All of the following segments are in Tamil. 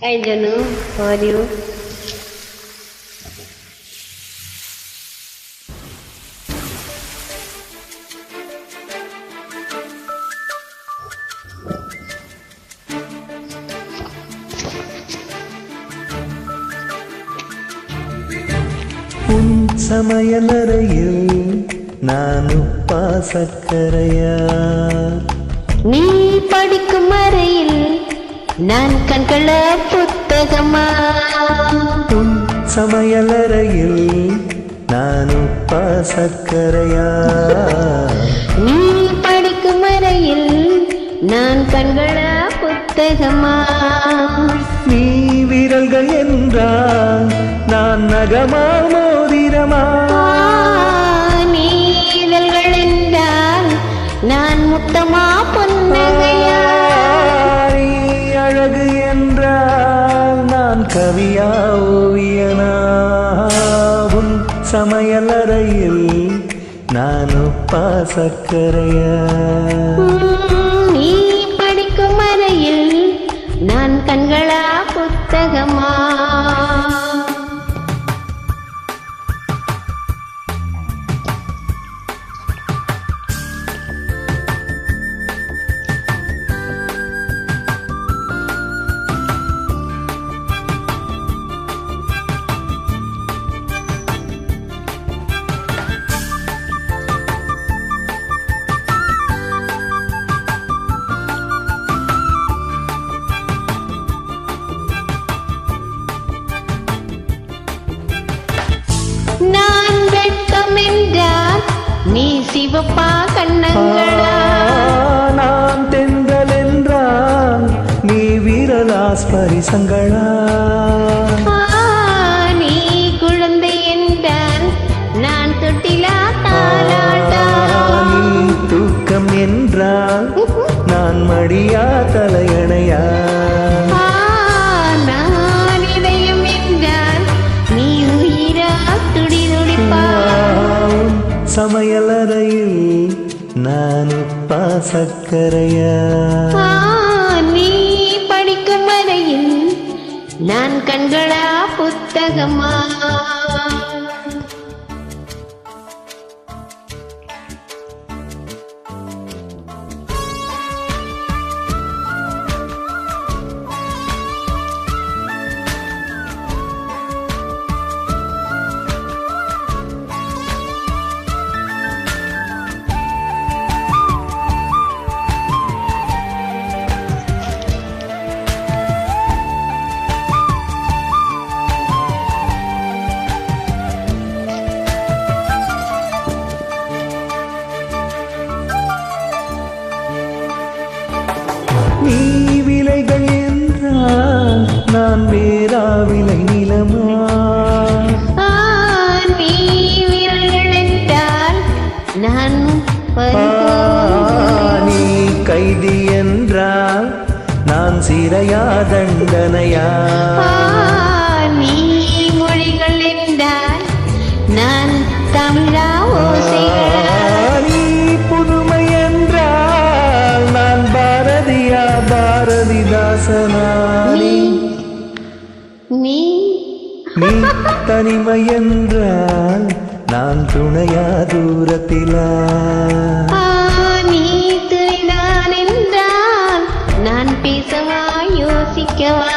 Hi Janu, how are you? உன் சமையலறையில் நான் உப்பா சக்கரையா நீ படிக்கும் அறையில் நான் கண்கள புத்தகமா? உன் சமையலறையில் நான் உப்பா சக்கரையா நீ படிக்கும் அறையில் நான் கண்கள புத்தகமா? நீ விரல்கள் என்றால் நான் நகமா மோதிரமா? நீ இதழ்கள் என்றால் நான் முத்தமா புன்னகையா கவியா ஓவியனா சமையலறையில் நான் உப்பா சக்கரையா நீ படிக்கும் அறையில் நான் கண்களா புத்தகமா? நான் வெட்கம் என்றால் நீ சிவப்பா கண்ணங்களா? நான் தென்றல் என்றால் நீ வீரலாஸ்பரிசங்களா ஆ, நீ குழந்தை என்றால் நான் தொட்டிலா தாலாட்டா நீ தூக்கம் என்றால் நான் மடியா சமையலறையில் நான் உப்பா சக்கரையா நீ படிக்கும் வரையில் நான் கண்களா புத்தகமா? நீ விலைகள் என்றால் நான் வேறா விலை நிலமா நீ விரல்கள் என்றால் நான். நீ கைதி என்றால் நான் சிறையா தண்டனையா பாரதிதாசனா நீ. நீ தனிமை என்றால் நான் துணையா தூரத்திலா நீ துணைதான் என்றால் நான் பேசவா யோசிக்கவா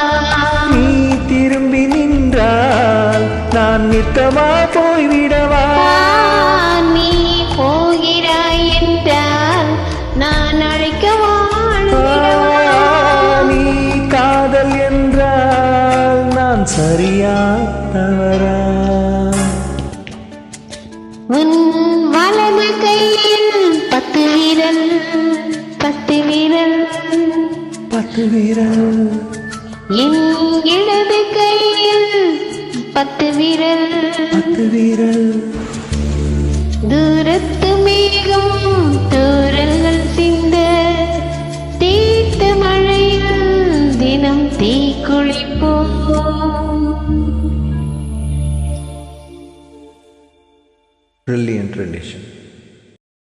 நீ திரும்பி நின்றால் நான் நித்தமா போய்விடவா? சரியா தவறா உன் வலது கையில் பத்து வீரல் பத்து வீரல் பத்து வீரல் என் இடது கையில் பத்து வீரல் பத்து வீரல் தூரத்து மேகம் தூரல்கள் சிந்த தீர்த்த மழையில் தினம் தீ brilliant relation.